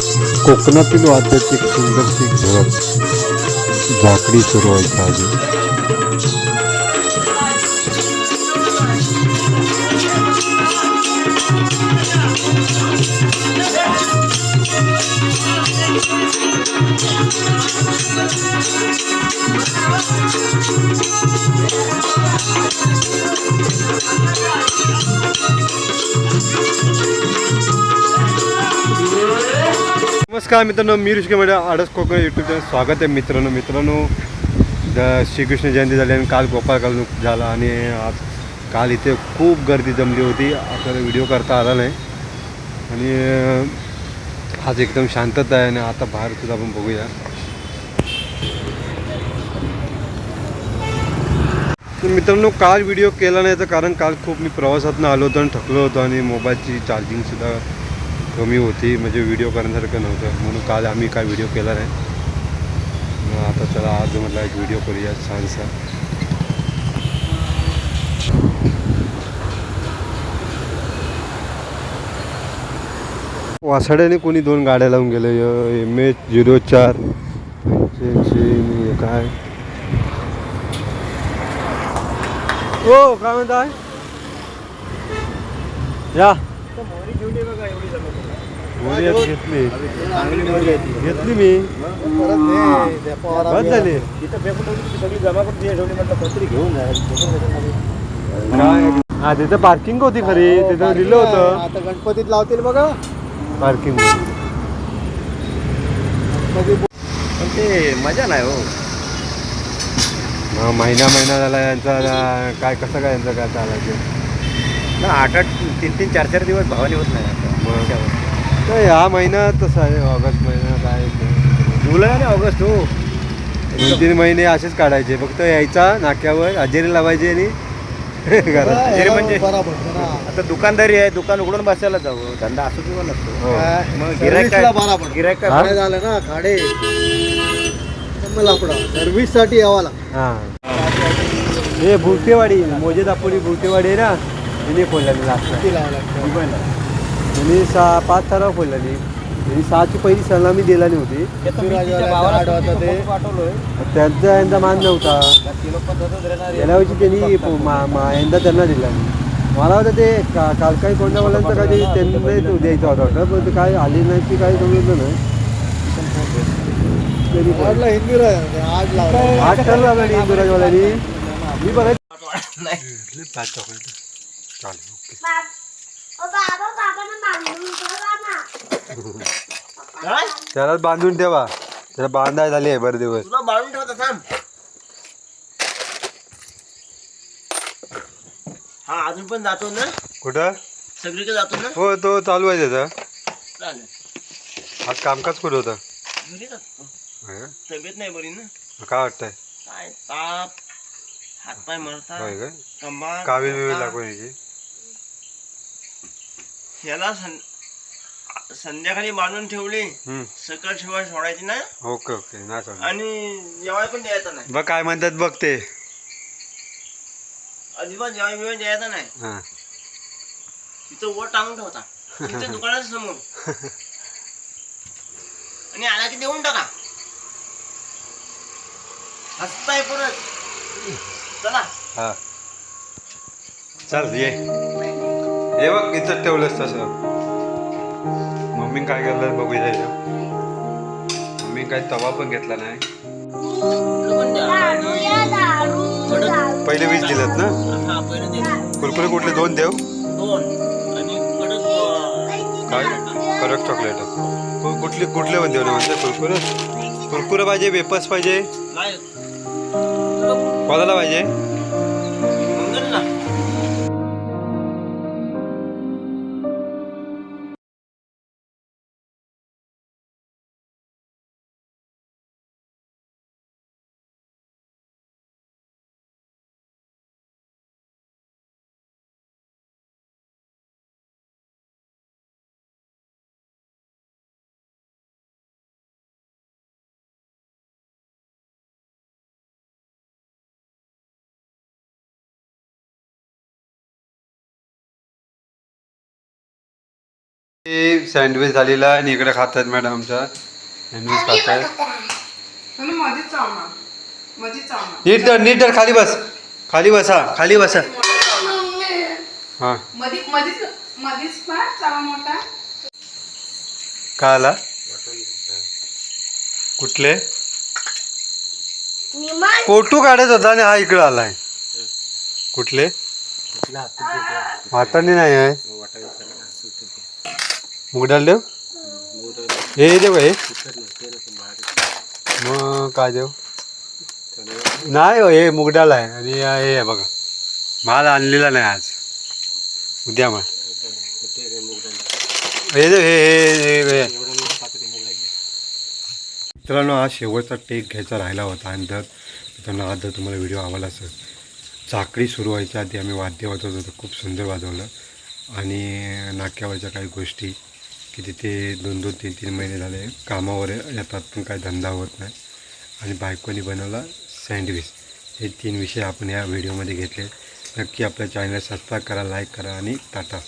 कोकणातील वाद्याची एक सुंदरशी घर झाकडी सुरू व्हायच्या नमस्कार मित्रांनो मी ऋषिक मेडा आडस कोकण यूट्यूब चॅनल स्वागत आहे मित्रांनो. मित्रांनो द श्रीकृष्ण जयंती झाली आणि काल गोपाळ झाला आणि आज काल इथे खूप गर्दी जमली होती. आपल्याला व्हिडिओ करता आला नाही. आणि आज एकदम शांतता आहे आणि आता बाहेर सुद्धा आपण बघूया. मित्रांनो काल व्हिडिओ केला नाही तर कारण काल खूप मी प्रवासातनं आलो होतो आणि थकलो होतो आणि मोबाईलची चार्जिंगसुद्धा कमी होती म्हणजे व्हिडिओ करण्यासारखं नव्हतं. म्हणून काल आम्ही काय व्हिडिओ केला नाही. मग आता चला आज म्हटलं एक व्हिडिओ करूया छानसा. वासाड्याने कोणी दोन गाड्या लावून गेले. एम एच झिरो चार काय? हो काय म्हणताय? या. घेतली. घेतली. मी. बस झाली. काय हा तिथं पार्किंग होती खरी. तिथं दिलं होतं. आता गणपतीत लावतील बघा. पार्किंग पण ते मजा नाही हो. महिना महिना झाला यांचा काय कसं काय यांचं काय चालायचं? ना आठ आठ तीन तीन चार चार दिवस भावाने होत नाही आता. तर ह्या महिना तसा आहे ऑगस्ट महिना काय. जुलै आणि ऑगस्ट हो. दोन तीन महिने असेच काढायचे फक्त यायचा नाक्यावर हजेरी लावायची आणि घरात. म्हणजे-. आता दुकानदारी आहे दुकान उघडून बसायला जावं धंदा असो किंवा नसतो हो. मग गिरायक सर्व्हिसला काय बरोबर. गिरायक काय हा? झालं ना खाडे सर्व्हिससाठी यावा लागतं. हां. हे भुरटेवाडी मोजे दापोली भुरटेवाडी आहे ना? तिने खोललेली लास्ट लागतं त्यांनी सहा पाच सराव खोललेली त्यांनी सहाची पहिली सलामी दिला नव्हती भावाला ते पाठवलोय. त्यांचा यांचा मान नव्हता. गेल्या वर्षी त्यांनी मा- मा- यंदा त्यांना दिला. मला वाटतं ते का काल काही कोंडावाल्यांचं काही त्यांना तो द्यायचा होता वाटतं पण ते काय आली नाही की काय समजलं नाही. तरी पण. आठ ठरलं मी चालेल ओके. त्याला बांधून ठेवा. त्याला बांधाय झाली आहे बरं दिवस. तुला बाळून ठेवता थांब. हा अजून पण जातो ना? कुठं? सगळीकडे जातो ना? हो तो चालू आहे त्याचा. चालेल. आज कामकाज कुठं होतं? घरी जातो. होय तब्येत नाही बरी ना? काय वाटतंय? काय? ताप. हातपाय होय मरतात काय कंबार कावीळ बिवीळ यायची याला सं संध्याकाळी बांधून ठेवली हम्म. सकाळ शिवाय सोडायची ना ओके ओके नाही सोडणार. आणि जेवाय पण द्यायचं नाही. बघ काय म्हणतात बघ ते. अजिबात जेवाय बिवाय द्यायचं नाही. हा. तिथं वर टांगून ठेवता. दुकानाच्या समोर. आणि आला की देऊन टाका. हसताय परत. चला. हा. चल ये. हे बघ इथं ठेवलंस तसं मम्मी काय करलं बघूया याच्यात. मम्मी काय तवा पण घेतला नाही. पहिले वीस दिलेत ना? कुरकुरे कुठले? दोन देव? काय? कडक चॉकलेट कुठले कुठले पण देव ना म्हणते कुरकुरे? कुरकुरे पाहिजे वेपर्स पाहिजे? कोणाला पाहिजे? सँडविच झालेला आहे आणि इकडे खातात मॅडम आमच्या. सँडविच खातात नीट धर नीट धर खाली बस. खाली बसा खाली बसा. हां. का आला कुठले? फोटो काढत होता आणि हा इकडे आलाय. कुठले? वाटाणे नाही आहे. मुगडाल देव हे देव हे. मग काय देव? नाही हो, हे मुगडाल आहे आणि हे आहे बघा. माल आणलेला नाही आज. उद्या माल हे देव हे हे- हे हे. मित्रांनो आज शेवटचा टेक घ्यायचा राहिला होता आणि जर मित्रांनो आज जर तुम्हाला व्हिडिओ आवडला असेल चाकडी सुरू व्हायच्या आधी आम्ही वाद्य वाजवत होतो. खूप सुंदर वाजवलं. आणि नाक्यावरच्या काही गोष्टी की तिथे दोन दोन तीन तीन महिने झाले. कामावर येतात पण काही धंदा होत नाही. आणि बायकोनी बनवला सँडविच. हे तीन विषय आपण या व्हिडिओमध्ये घेतले. नक्की आपल्या चॅनलला सबस्क्राईब करा लाईक करा आणि टाटा.